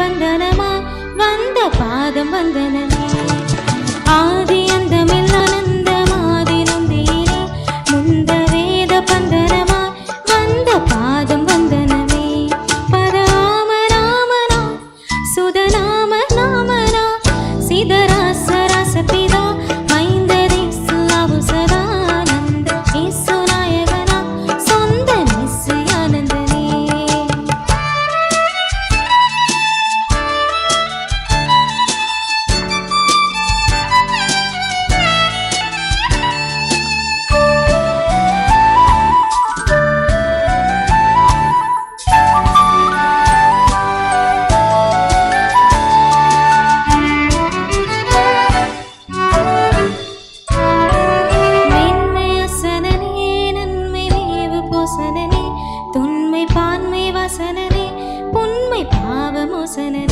பந்தனமா வந்த பாதம் வந்தனமா. ஆதி அந்தமில் ஆனந்தமாதி நொந்தியில முந்த வேத பந்தனமா? வந்த பாதம் வந்தனமே. பரராம வசனனே தொன்மை பான்மை வசனனே புன்மை பாவமோசனனே.